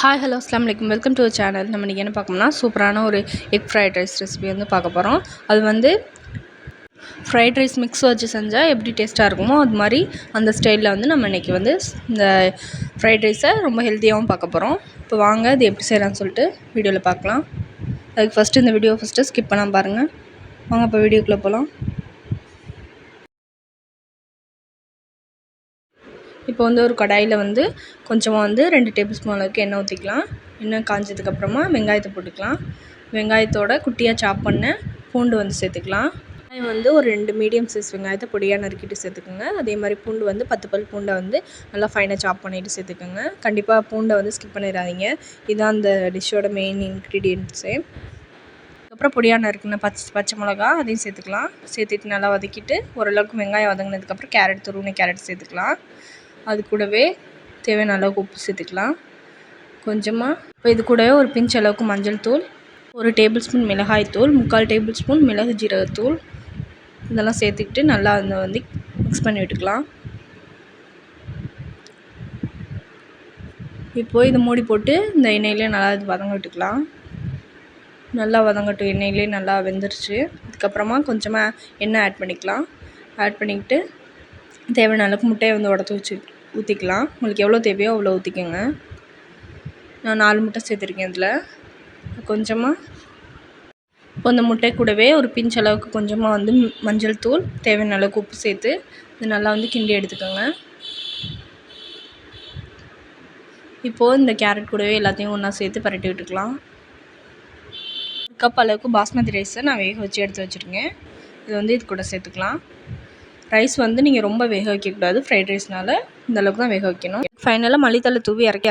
Hi hello அஸ்லாம் வலைக்கம் welcome to channel நம்ம இன்றைக்கி என்ன பார்க்கணும்னா சூப்பரான ஒரு எக் ஃப்ரைட் ரைஸ் ரெசிபி வந்து பார்க்க போகிறோம் அது வந்து ஃப்ரைட் ரைஸ் மிக்ஸ் வச்சு செஞ்சால் எப்படி டேஸ்ட்டாக இருக்குமோ அது மாதிரி அந்த ஸ்டைலில் வந்து நம்ம இன்றைக்கி வந்து இந்த ஃப்ரைட் ரைஸை ரொம்ப ஹெல்த்தியாகவும் பார்க்க போகிறோம் இப்போ வாங்க அது எப்படி செய்யலாம்னு சொல்லிட்டு வீடியோவில் பார்க்கலாம். அதுக்கு ஃபஸ்ட்டு இந்த வீடியோ ஃபஸ்ட்டு ஸ்கிப் பண்ணால் பாருங்கள் வாங்க இப்போ வீடியோக்குள்ளே போகலாம் இப்போ வந்து ஒரு கடாயில் வந்து கொஞ்சமாக வந்து ரெண்டு டேபிள் ஸ்பூன் அளவுக்கு எண்ணெய் ஊற்றிக்கலாம் எண்ணெய் காஞ்சதுக்கப்புறமா வெங்காயத்தை போட்டுக்கலாம். வெங்காயத்தோட குட்டியாக சாப் பண்ண பூண்டு வந்து சேர்த்துக்கலாம். வெங்காயம் வந்து ஒரு ரெண்டு மீடியம் சைஸ் வெங்காயத்தை பொடியாக நறுக்கிட்டு சேர்த்துக்கோங்க. அதே மாதிரி பூண்டு வந்து பத்து பல் பூண்டை வந்து நல்லா ஃபைனாக சாப் பண்ணிவிட்டு சேர்த்துக்கோங்க. கண்டிப்பாக பூண்டை வந்து ஸ்கிப் பண்ணிடாதீங்க. இதுதான் அந்த டிஷ்ஷோட மெயின் இன்க்ரீடியன்ட்ஸே அதுக்கப்புறம் பொடியாக நறுக்குன பச்சை பச்சை மிளகா அதையும் சேர்த்துக்கலாம். சேர்த்துட்டு நல்லா வதக்கிட்டு ஓரளவுக்கு வெங்காயம் வதங்கினதுக்கப்புறம் கேரட் துருவின கேரட் சேர்த்துக்கலாம். அது கூடவே தேவையான அளவுக்கு உப்பு சேர்த்துக்கலாம். கொஞ்சமாக இப்போ இது கூடவே ஒரு பிஞ்ச் அளவுக்கு மஞ்சள் தூள் ஒரு டேபிள் ஸ்பூன் மிளகாய் தூள் முக்கால் டேபிள் ஸ்பூன் மிளகு ஜீரகத்தூள் இதெல்லாம் சேர்த்துக்கிட்டு நல்லா அதை வந்து மிக்ஸ் பண்ணி விட்டுக்கலாம். இப்போது இதை மூடி போட்டு இந்த எண்ணெயிலே நல்லா இது வதங்க விட்டுக்கலாம். நல்லா வதங்கட்டும். எண்ணெயிலே நல்லா வெந்துருச்சு. அதுக்கப்புறமா கொஞ்சமாக எண்ணெய் ஆட் பண்ணிக்கலாம். ஆட் பண்ணிக்கிட்டு தேவையான அளவுக்கு முட்டையை வந்து உடச்சி வச்சு ஊற்றிக்கலாம் உங்களுக்கு எவ்வளோ தேவையோ அவ்வளோ ஊற்றிக்கோங்க நான் நாலு முட்டை சேர்த்துருக்கேன் இதில். கொஞ்சமாக இப்போ இந்த முட்டை கூடவே ஒரு பிஞ்ச் அளவுக்கு கொஞ்சமாக வந்து மஞ்சள் தூள் தேவையான அளவுக்கு உப்பு சேர்த்து இது நல்லா வந்து கிண்டி எடுத்துக்கோங்க. இப்போது இந்த கேரட் கூடவே எல்லாத்தையும் ஒன்றா சேர்த்து பரட்டி விட்டுக்கலாம். கப் அளவுக்கு பாஸ்மதி ரைஸை நான் வேக வச்சு எடுத்து வச்சுருக்கேன். இது வந்து இது கூட சேர்த்துக்கலாம். ரைஸ் வந்து நீங்கள் ரொம்ப வேக வைக்கக்கூடாது. ஃப்ரைட் ரைஸ்னால் இந்தளவுக்கு தான் வேக வைக்கணும். ஃபைனலாக மல்லித்தலை தூவி இறக்கி